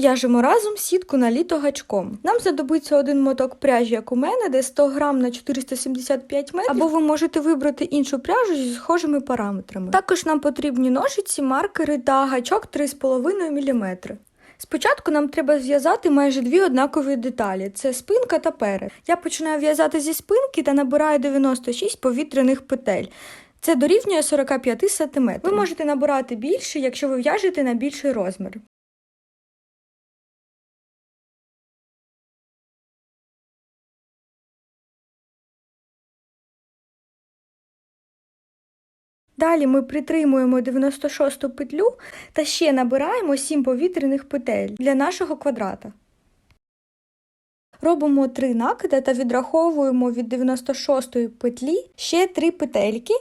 В'яжемо разом сітку на літо гачком. Нам знадобиться один моток пряжі, як у мене, де 100 грам на 475 метрів, або ви можете вибрати іншу пряжу зі схожими параметрами. Також нам потрібні ножиці, маркери та гачок 3,5 мм. Спочатку нам треба зв'язати майже дві однакові деталі: це спинка та перед. Я починаю в'язати зі спинки та набираю 96 повітряних петель. Це дорівнює 45 см. Ви можете набирати більше, якщо ви в'яжете на більший розмір. Далі ми притримуємо 96 петлю та ще набираємо 7 повітряних петель для нашого квадрата. Робимо 3 накида та відраховуємо від 96-ї петлі ще 3 петельки.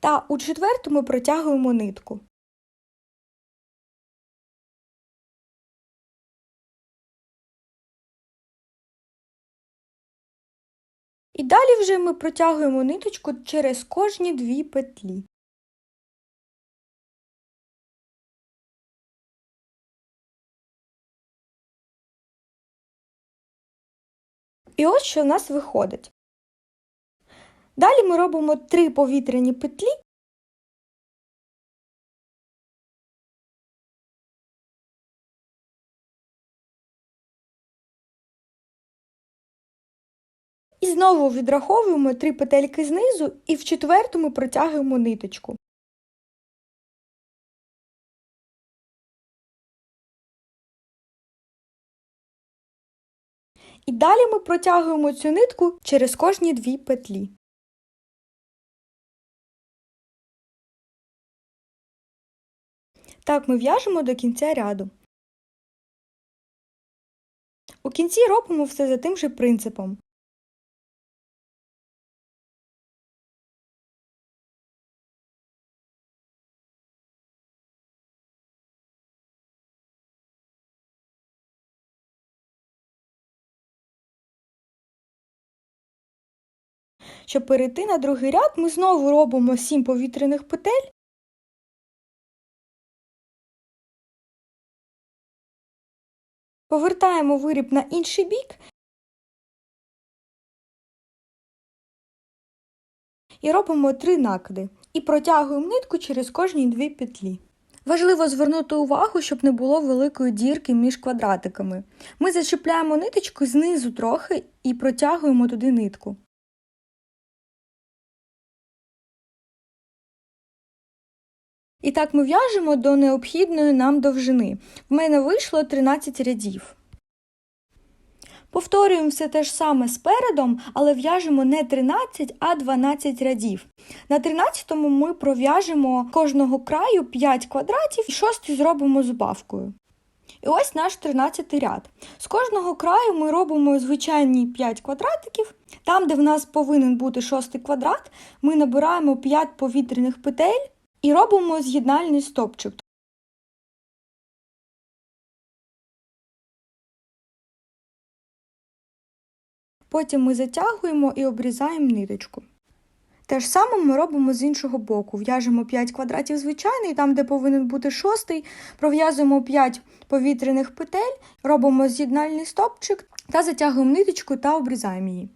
Та у четвертому протягуємо нитку. І далі вже ми протягуємо ниточку через кожні дві петлі. І ось що в нас виходить. Далі ми робимо три повітряні петлі. Знову відраховуємо три петельки знизу і в четвертому протягуємо ниточку. І далі ми протягуємо цю нитку через кожні дві петлі. Так ми в'яжемо до кінця ряду. У кінці робимо все за тим же принципом. Щоб перейти на другий ряд, ми знову робимо 7 повітряних петель. Повертаємо виріб на інший бік і робимо 3 накиди. І протягуємо нитку через кожні дві петлі. Важливо звернути увагу, щоб не було великої дірки між квадратиками. Ми зачіпляємо ниточку знизу трохи і протягуємо туди нитку. І так ми в'яжемо до необхідної нам довжини. В мене вийшло 13 рядів. Повторюємо все те ж саме спередом, але в'яжемо не 13, а 12 рядів. На 13-му ми пров'яжемо кожного краю 5 квадратів і шостий зробимо збавкою. І ось наш 13 ряд. З кожного краю ми робимо звичайні 5 квадратиків. Там, де в нас повинен бути шостий квадрат, ми набираємо 5 повітряних петель і робимо з'єднальний стопчик. Потім ми затягуємо і обрізаємо ниточку. Те ж саме ми робимо з іншого боку. В'яжемо 5 квадратів звичайний, там, де повинен бути шостий, пров'язуємо 5 повітряних петель, робимо з'єднальний стопчик та затягуємо ниточку та обрізаємо її.